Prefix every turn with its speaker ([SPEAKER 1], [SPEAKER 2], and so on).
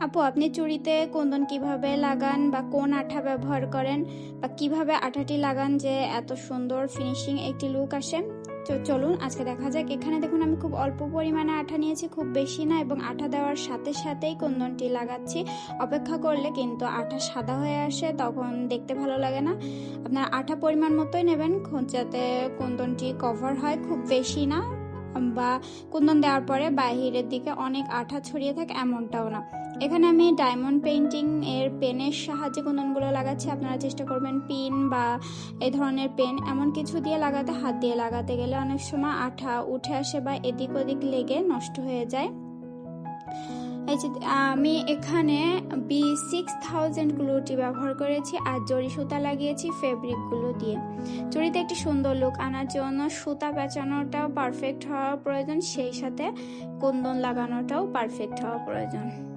[SPEAKER 1] আপু, আপনি চুড়িতে কুন্দন কীভাবে লাগান বা কোন আঠা ব্যবহার করেন বা কীভাবে আঠাটি লাগান যে এত সুন্দর ফিনিশিং একটি লুক আসে? তো চলুন, আজকে দেখা যাক। এখানে দেখুন, আমি খুব অল্প পরিমাণে আঠা নিয়েছি, খুব বেশি না, এবং আঠা দেওয়ার সাথে সাথেই কুন্দনটি লাগাচ্ছি। অপেক্ষা করলে কিন্তু আঠা সাদা হয়ে আসে, তখন দেখতে ভালো লাগে না। আপনার আঠা পরিমাণ মতোই নেবেন যাতে কুন্দনটি কভার হয়, খুব বেশি না। বা কুন্দন দেওয়ার পরে বাহিরের দিকে অনেক আঠা ছড়িয়ে থাকে এমনটাও না। এখানে আমি ডায়মন্ড পেন্টিং এর পেনের সাহায্যে কুন্দনগুলো লাগাচ্ছি। আপনারা চেষ্টা করবেন পিন বা এই ধরনের পেন এমন কিছু দিয়ে লাগাতে, হাত দিয়ে লাগাতে গেলে অনেক সময় আঠা উঠে আসে বা এদিক ওদিক লেগে নষ্ট হয়ে যায়। এই যে, আমি এখানে বি সিক্স থাউজেন্ড গ্লুটি ব্যবহার করেছি আর জড়ি সুতা লাগিয়েছি ফেব্রিকগুলো দিয়ে। জড়িতে একটি সুন্দর লুক আনার জন্য সুতা বেচানোটাও পারফেক্ট হওয়া প্রয়োজন, সেই সাথে কুন্দন লাগানোটাও পারফেক্ট হওয়া প্রয়োজন।